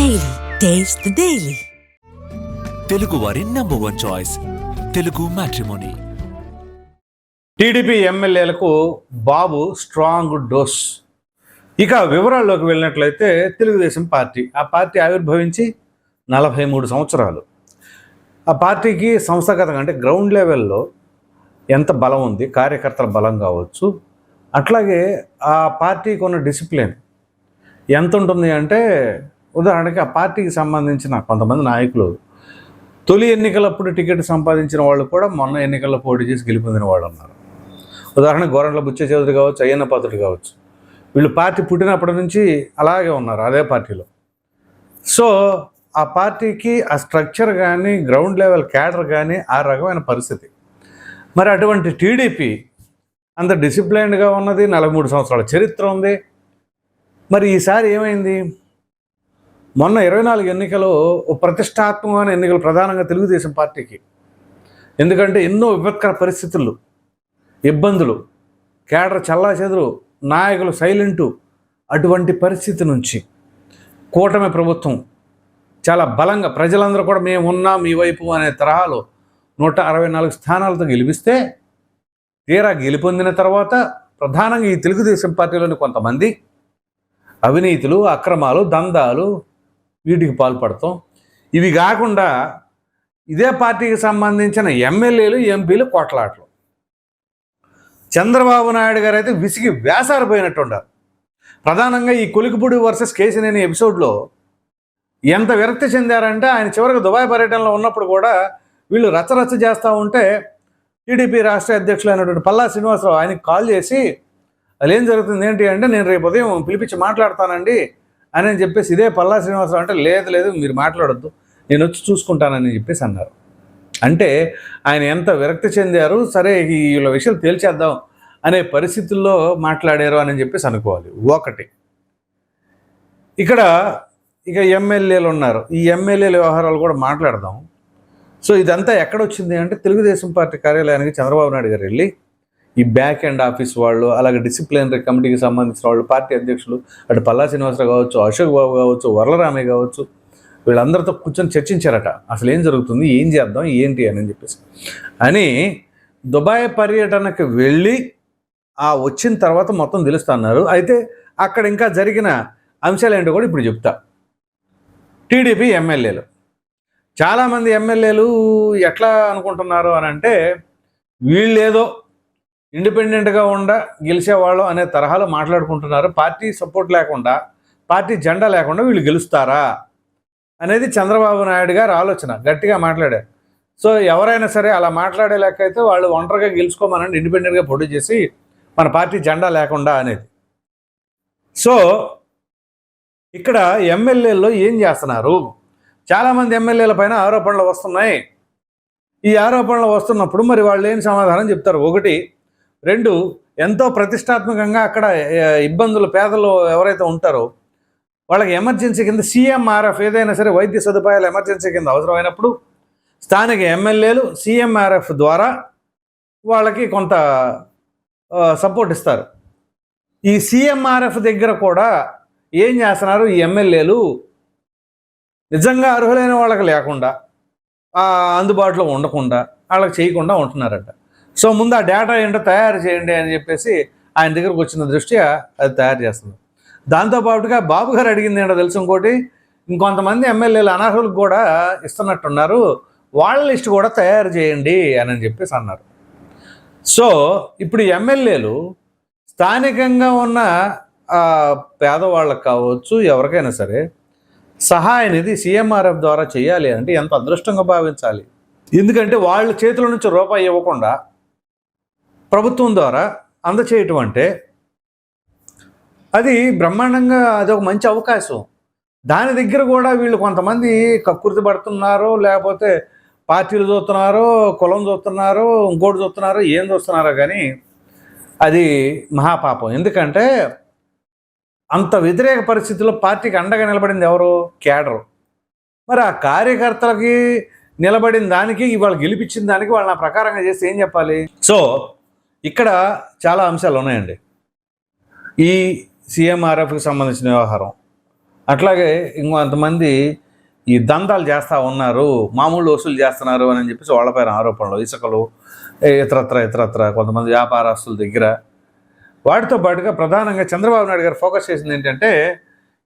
Daily taste the daily Telugu వారి number one choice Telugu matrimony TDP ఎమ్మెల్యేలకు Babu strong dose ఇక వివరాల్లోకి వెళ్ళినట్లయితే తెలుగుదేశం పార్టీ. ఆ పార్టీ ఆవిర్భవించి నలభై మూడు సంవత్సరాలు. ఆ పార్టీకి సంస్థాగతంగా అంటే గ్రౌండ్ లెవెల్లో ఎంత బలం ఉంది కార్యకర్తల బలం కావచ్చు. అట్లాగే ఆ పార్టీకి ఉన్న డిసిప్లిన్ ఎంత ఉంటుంది అంటే ఉదాహరణకి ఆ పార్టీకి సంబంధించిన కొంతమంది నాయకులు తొలి ఎన్నికలప్పుడు టికెట్ సంపాదించిన వాళ్ళు కూడా మొన్న ఎన్నికల్లో పోటీ చేసి గెలిపొందిన వాళ్ళు ఉన్నారు. ఉదాహరణ గోరంట్ల బుచ్చ చౌదరి కావచ్చు అయ్యన్న పాత్రుడు కావచ్చు. వీళ్ళు పార్టీ పుట్టినప్పటి నుంచి అలాగే ఉన్నారు అదే పార్టీలో. సో ఆ పార్టీకి ఆ స్ట్రక్చర్ కానీ గ్రౌండ్ లెవెల్ క్యాడర్ కానీ ఆ రకమైన పరిస్థితి. మరి అటువంటి టీడీపీ అంత డిసిప్లైన్డ్గా ఉన్నది నలభై మూడు సంవత్సరాల చరిత్ర ఉంది. మరి ఈసారి ఏమైంది? మొన్న ఇరవై నాలుగు ఎన్నికలు ఓ ప్రతిష్టాత్మకమైన ఎన్నికలు ప్రధానంగా తెలుగుదేశం పార్టీకి. ఎందుకంటే ఎన్నో విపత్కర పరిస్థితులు ఇబ్బందులు కేడర్ చల్లాచెదురు నాయకులు సైలెంటు అటువంటి పరిస్థితి నుంచి కూటమి ప్రభుత్వం చాలా బలంగా ప్రజలందరూ కూడా మేము ఉన్నాం మీ వైపు అనే తరహాలో నూట అరవై నాలుగు స్థానాలతో గెలిపిస్తే తీరా గెలుపొందిన తర్వాత ప్రధానంగా ఈ తెలుగుదేశం పార్టీలోని కొంతమంది అవినీతులు అక్రమాలు దందాలు వీటికి పాల్పడతాం. ఇవి కాకుండా ఇదే పార్టీకి సంబంధించిన ఎమ్మెల్యేలు ఎంపీలు కొట్లాటలు. చంద్రబాబు నాయుడు గారు అయితే విసిగి వేసారిపోయినట్టు ఉండారు ప్రధానంగా ఈ కొలికిపూడి వర్సెస్ కేసినేని ఎపిసోడ్లో ఎంత విరక్తి చెందారంటే ఆయన చివరికి దుబాయ్ పర్యటనలో ఉన్నప్పుడు కూడా వీళ్ళు రచ్చరచ్చ చేస్తూ ఉంటే టీడీపీ రాష్ట్ర అధ్యక్షులు అయినటువంటి పల్లా శ్రీనివాసరావు ఆయనకి కాల్ చేసి అది ఏం జరుగుతుంది? ఏంటి? అంటే నేను రేపు ఉదయం పిలిపించి మాట్లాడతానండి. అని అని చెప్పేసి ఇదే పల్లా శ్రీనివాసరావు అంటే లేదు లేదు మీరు మాట్లాడొద్దు. నేను వచ్చి చూసుకుంటానని చెప్పేసి అన్నారు. అంటే ఆయన ఎంత విరక్తి చెందారు సరే వీళ్ళ విషయాలు తేల్చేద్దాం అనే పరిస్థితుల్లో మాట్లాడారు అని చెప్పేసి అనుకోవాలి. ఒకటి. ఇక్కడ ఇక ఎమ్మెల్యేలు ఉన్నారు. ఈ ఎమ్మెల్యేల వ్యవహారాలు కూడా మాట్లాడదాం. సో ఇదంతా ఎక్కడొచ్చింది అంటే తెలుగుదేశం పార్టీ కార్యాలయానికి చంద్రబాబు నాయుడు గారు వెళ్ళి ఈ బ్యాక్ ఎండ్ ఆఫీస్ వాళ్ళు అలాగే డిసిప్లినరీ కమిటీకి సంబంధించిన వాళ్ళు పార్టీ అధ్యక్షులు అటు పల్లా శ్రీనివాసరావు కావచ్చు అశోక్ బాబు కావచ్చు వరలరామయ్య కావచ్చు వీళ్ళందరితో కూర్చొని చర్చించారట. అసలు ఏం జరుగుతుంది? ఏం చేద్దాం? ఏంటి అని చెప్పేసి. అని దుబాయ్ పర్యటనకు వెళ్ళి ఆ వచ్చిన తర్వాత మొత్తం తెలుస్తున్నారు అయితే అక్కడ ఇంకా జరిగిన అంశాలు ఏంటో కూడా ఇప్పుడు చెప్తా. టీడీపీ ఎమ్మెల్యేలు. చాలామంది ఎమ్మెల్యేలు ఎట్లా అనుకుంటున్నారు అని అంటే వీళ్ళేదో ఇండిపెండెంట్గా ఉండ గెలిచేవాళ్ళు అనే తరహాలో మాట్లాడుకుంటున్నారు. పార్టీ సపోర్ట్ లేకుండా పార్టీ జెండా లేకుండా వీళ్ళు గెలుస్తారా అనేది చంద్రబాబు నాయుడు గారు ఆలోచన. గట్టిగా మాట్లాడారు. సో ఎవరైనా సరే అలా మాట్లాడే లెక్క అయితే వాళ్ళు ఒంటరిగా గెలుచుకోమనండి ఇండిపెండెంట్గా పోటీ చేసి మన పార్టీ జెండా లేకుండా అనేది. సో ఇక్కడ ఎమ్మెల్యేల్లో ఏం చేస్తున్నారు? చాలామంది ఎమ్మెల్యేల పైన ఆరోపణలు వస్తున్నాయి. ఈ ఆరోపణలు వస్తున్నప్పుడు మరి వాళ్ళు ఏం సమాధానం చెప్తారు? ఒకటి రెండు ఎంతో ప్రతిష్టాత్మకంగా అక్కడ ఇబ్బందులు పేదలు ఎవరైతే ఉంటారో వాళ్ళకి ఎమర్జెన్సీ కింద సీఎంఆర్ఎఫ్ ఏదైనా సరే వైద్య సదుపాయాలు ఎమర్జెన్సీ కింద అవసరమైనప్పుడు స్థానిక ఎమ్మెల్యేలు సీఎంఆర్ఎఫ్ ద్వారా వాళ్ళకి కొంత సపోర్ట్ ఇస్తారు. ఈ సీఎంఆర్ఎఫ్ దగ్గర కూడా ఏం చేస్తున్నారు? ఈ ఎమ్మెల్యేలు నిజంగా అర్హులైన వాళ్ళకి లేకుండా అందుబాటులో ఉండకుండా వాళ్ళకి చేయకుండా ఉంటున్నారట. సో ముందు ఆ డేటా ఏంటో తయారు చేయండి అని చెప్పేసి ఆయన దగ్గరకు వచ్చిన దృష్ట్యా అది తయారు చేస్తుంది. దాంతోపాటుగా బాబు గారు అడిగింది ఏంటో తెలుసు ఇంకోటి? ఇంకొంతమంది ఎమ్మెల్యేలు అనర్హులకు కూడా ఇస్తున్నట్టున్నారు. వాళ్ళ లిస్ట్ కూడా తయారు చేయండి అని చెప్పేసి అన్నారు. సో ఇప్పుడు ఎమ్మెల్యేలు స్థానికంగా ఉన్న పేదవాళ్ళకి కావచ్చు ఎవరికైనా సరే సహాయ నిధి సీఎంఆర్ఎఫ్ ద్వారా చేయాలి అంటే ఎంత అదృష్టంగా భావించాలి? ఎందుకంటే వాళ్ళ చేతుల నుంచి రూపాయి ఇవ్వకుండా ప్రభుత్వం ద్వారా అందచేయటం అంటే అది బ్రహ్మాండంగా అది ఒక మంచి అవకాశం. దాని దగ్గర కూడా వీళ్ళు కొంతమంది కక్కుర్తి పడుతున్నారో లేకపోతే పార్టీలు చూస్తున్నారో కులం చూస్తున్నారో ఇంకోటి చూస్తున్నారో ఏం చూస్తున్నారో కానీ అది మహాపాపం. ఎందుకంటే అంత వ్యతిరేక పరిస్థితుల్లో పార్టీకి అండగా నిలబడింది ఎవరు? కేడరు. మరి ఆ కార్యకర్తలకి నిలబడిన దానికి ఇవాళ గెలిపించిన దానికి వాళ్ళు నా ప్రకారంగా చేసి ఏం చెప్పాలి? సో ఇక్కడ చాలా అంశాలు ఉన్నాయండి. ఈ సీఎంఆర్ఎఫ్కి సంబంధించిన వ్యవహారం. అట్లాగే ఇంకొంతమంది ఈ దందాలు చేస్తూ ఉన్నారు మామూలు వసూలు చేస్తున్నారు అని చెప్పేసి వాళ్ళపైన ఆరోపణలు ఇసుకలు ఇతరత్ర ఇతరత్ర కొంతమంది వ్యాపారస్తుల దగ్గర. వాటితో పాటుగా ప్రధానంగా చంద్రబాబు నాయుడు గారు ఫోకస్ చేసింది ఏంటంటే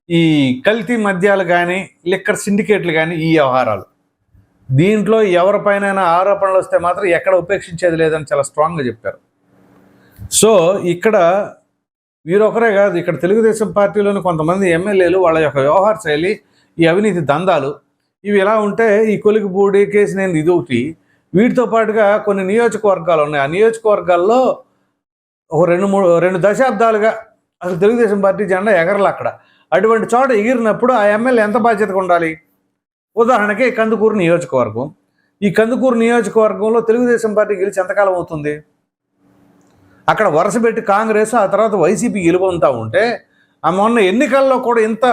ఈ కల్తీ మద్యాలు కానీ లిక్కర్ సిండికేట్లు కానీ ఈ వ్యవహారాలు. దీంట్లో ఎవరిపైన ఆరోపణలు వస్తే మాత్రం ఎక్కడ ఉపేక్షించేది లేదని చాలా స్ట్రాంగ్గా చెప్పారు. సో ఇక్కడ వీరొకరే కాదు ఇక్కడ తెలుగుదేశం పార్టీలోని కొంతమంది ఎమ్మెల్యేలు వాళ్ళ యొక్క వ్యవహార శైలి ఈ అవినీతి దందాలు ఇవి ఎలా ఉంటే ఈ కొలికిపూడి కేసు నేను ఇది ఒకటి వీటితో పాటుగా కొన్ని నియోజకవర్గాలు ఉన్నాయి. ఆ నియోజకవర్గాల్లో ఒక రెండు మూడు రెండు దశాబ్దాలుగా అసలు తెలుగుదేశం పార్టీ జెండా ఎగరలు అక్కడ. అటువంటి చోట ఎగిరినప్పుడు ఆ ఎమ్మెల్యే ఎంత బాధ్యతగా ఉండాలి? ఉదాహరణకి కందుకూరు నియోజకవర్గం. ఈ కందుకూరు నియోజకవర్గంలో తెలుగుదేశం పార్టీ గెలిచి ఎంతకాలం అవుతుంది? అక్కడ వరుస పెట్టి కాంగ్రెస్ ఆ తర్వాత వైసీపీ గెలుపొందుతూ ఉంటే ఆ మొన్న ఎన్నికల్లో కూడా ఇంత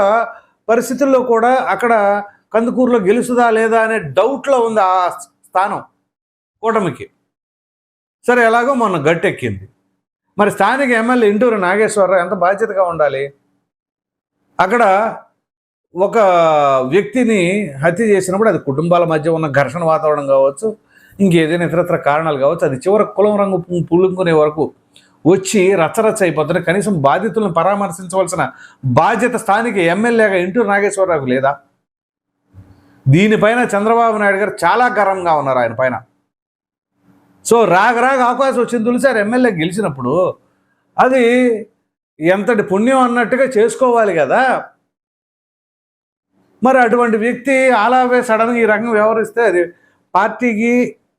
పరిస్థితుల్లో కూడా అక్కడ కందుకూరులో గెలుస్తుందా లేదా అనే డౌట్లో ఉంది ఆ స్థానం కూటమికి. సరే ఎలాగో మొన్న గట్టెక్కింది. మరి స్థానిక ఎమ్మెల్యే ఇంటూరు నాగేశ్వరరావు ఎంత బాధ్యతగా ఉండాలి? అక్కడ ఒక వ్యక్తిని హత్య చేసినప్పుడు అది కుటుంబాల మధ్య ఉన్న ఘర్షణ వాతావరణం కావచ్చు ఇంకేదైనా ఇతరత్ర కారణాలు కావచ్చు అది చివరి కులం రంగు పులుకునే వరకు వచ్చి రచ్చరచ్చ అయిపోతుంది కనీసం బాధితులను పరామర్శించవలసిన బాధ్యత స్థానిక ఎమ్మెల్యేగా ఇంటూరు నాగేశ్వరరావుకు లేదా? దీనిపైన చంద్రబాబు నాయుడు గారు చాలా గర్వంగా ఉన్నారు ఆయన పైన. సో రాగ రాగ అవకాశం వచ్చింది తులిసారు ఎమ్మెల్యే గెలిచినప్పుడు అది ఎంతటి పుణ్యం అన్నట్టుగా చేసుకోవాలి కదా. మరి అటువంటి వ్యక్తి అలాగే సడన్గా ఈ రకంగా వ్యవహరిస్తే అది పార్టీకి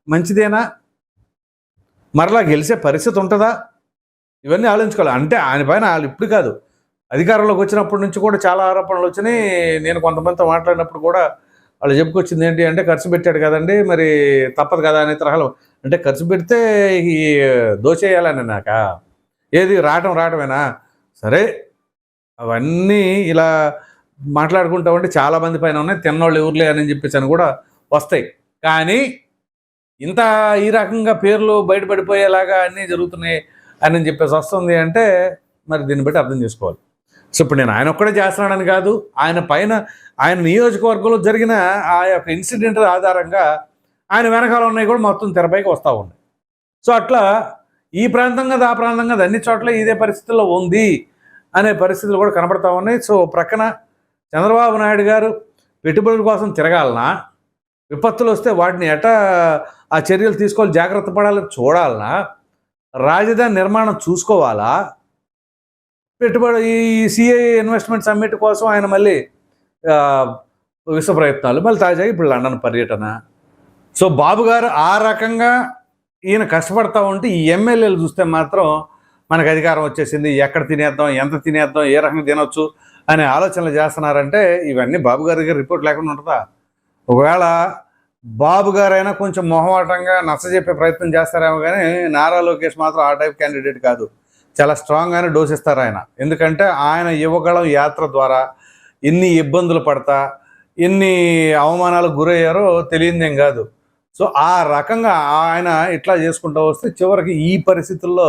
మంచిదేనా? మరలా గెలిచే పరిస్థితి ఉంటుందా? ఇవన్నీ ఆలోచించుకోవాలి. అంటే ఆయన పైన వాళ్ళు ఇప్పుడు కాదు. అధికారంలోకి వచ్చినప్పటి నుంచి కూడా చాలా ఆరోపణలు వచ్చినాయి. నేను కొంతమందితో మాట్లాడినప్పుడు కూడా వాళ్ళు చెప్పుకొచ్చింది ఏంటి అంటే ఖర్చు పెట్టాడు కదండి మరి తప్పదు కదా అనే తరహాలో. అంటే ఖర్చు పెడితే ఈ దోచేయాలని నాక? ఏది? రావటం రావటమేనా? సరే అవన్నీ ఇలా మాట్లాడుకుంటా ఉంటే చాలామంది పైన ఉన్నాయి. తిన్నోళ్ళు ఎవరులే అని చెప్పేసి అని కూడా వస్తాయి. కానీ ఇంత ఈ రకంగా పేర్లు బయటపడిపోయేలాగా అన్నీ జరుగుతున్నాయి. అని చెప్పేసి వస్తుంది అంటే మరి దీన్ని బట్టి అర్థం చేసుకోవాలి. సో ఇప్పుడు నేను ఆయన ఒక్కడే చేస్తున్నాడని కాదు ఆయన పైన ఆయన నియోజకవర్గంలో జరిగిన ఆ యొక్క ఇన్సిడెంట్ ఆధారంగా ఆయన వెనకాల ఉన్నాయి కూడా మొత్తం తెరపైకి వస్తూ ఉన్నాయి. సో అట్లా ఈ ప్రాంతం కదా ఆ ప్రాంతం కదా అన్ని చోట్ల ఇదే పరిస్థితుల్లో ఉంది అనే పరిస్థితులు కూడా కనబడతా ఉన్నాయి. సో ప్రక్కన చంద్రబాబు నాయుడు గారు పెట్టుబడుల కోసం తిరగాలనా విపత్తులు వస్తే వాటిని ఎటా ఆ చర్యలు తీసుకోవాలి జాగ్రత్త పడాలని చూడాలనా రాజధాని నిర్మాణం చూసుకోవాలా? పెట్టుబడి ఈ సిఐ ఇన్వెస్ట్మెంట్ సమ్మిట్ కోసం ఆయన మళ్ళీ విశ్వ ప్రయత్నాలు మళ్ళీ తాజాగా ఇప్పుడు లండన్ పర్యటన. సో బాబు గారు ఆ రకంగా ఈయన కష్టపడతా ఉంటే ఈ ఎమ్మెల్యేలు చూస్తే మాత్రం మనకు అధికారం వచ్చేసింది. ఎక్కడ తినేద్దాం ఎంత తినేద్దాం ఏ రకంగా తినొచ్చు అనే ఆలోచనలు చేస్తున్నారంటే ఇవన్నీ బాబు గారి దగ్గర రిపోర్ట్ లేకుండా ఉంటుందా? ఒకవేళ బాబు గారైనా కొంచెం మొహమాటంగా నచ్చజెప్పే ప్రయత్నం చేస్తారేమో కానీ నారా లోకేష్ మాత్రం ఆ టైప్ క్యాండిడేట్ కాదు. చాలా స్ట్రాంగ్గానే డోసిస్తారు ఆయన. ఎందుకంటే ఆయన యువగళం యాత్ర ద్వారా ఎన్ని ఇబ్బందులు పడతా ఎన్ని అవమానాలకు గురయ్యారో తెలియదేం కాదు. సో ఆ రకంగా ఆయన ఇట్లా చేసుకుంటూ వస్తే చివరికి ఈ పరిస్థితుల్లో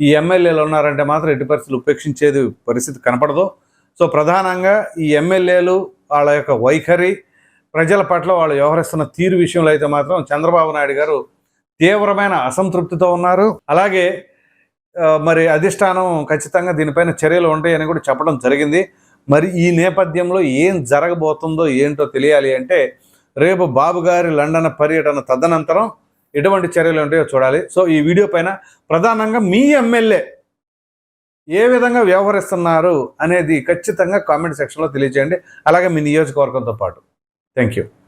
ఈ ఎమ్మెల్యేలు ఉన్నారంటే మాత్రం ఎట్టి పరిస్థితులు ఉపేక్షించేది పరిస్థితి కనపడదు. సో ప్రధానంగా ఈ ఎమ్మెల్యేలు వాళ్ళ యొక్క వైఖరి ప్రజల పట్ల వాళ్ళు వ్యవహరిస్తున్న తీరు విషయంలో అయితే మాత్రం చంద్రబాబు నాయుడు గారు తీవ్రమైన అసంతృప్తితో ఉన్నారు. అలాగే మరి అధిష్టానం ఖచ్చితంగా దీనిపైన చర్యలు ఉంటాయని కూడా చెప్పడం జరిగింది. మరి ఈ నేపథ్యంలో ఏం జరగబోతుందో ఏంటో తెలియాలి అంటే రేపు బాబు గారి లండన్ పర్యటన తదనంతరం ఎటువంటి చర్యలు ఉంటాయో చూడాలి. సో ఈ వీడియో పైన ప్రధానంగా మీ ఎమ్మెల్యే ఏ విధంగా వ్యవహరిస్తున్నారు అనేది ఖచ్చితంగా కామెంట్ సెక్షన్లో తెలియజేయండి. అలాగే మీ నియోజకవర్గంతో పాటు. Thank you.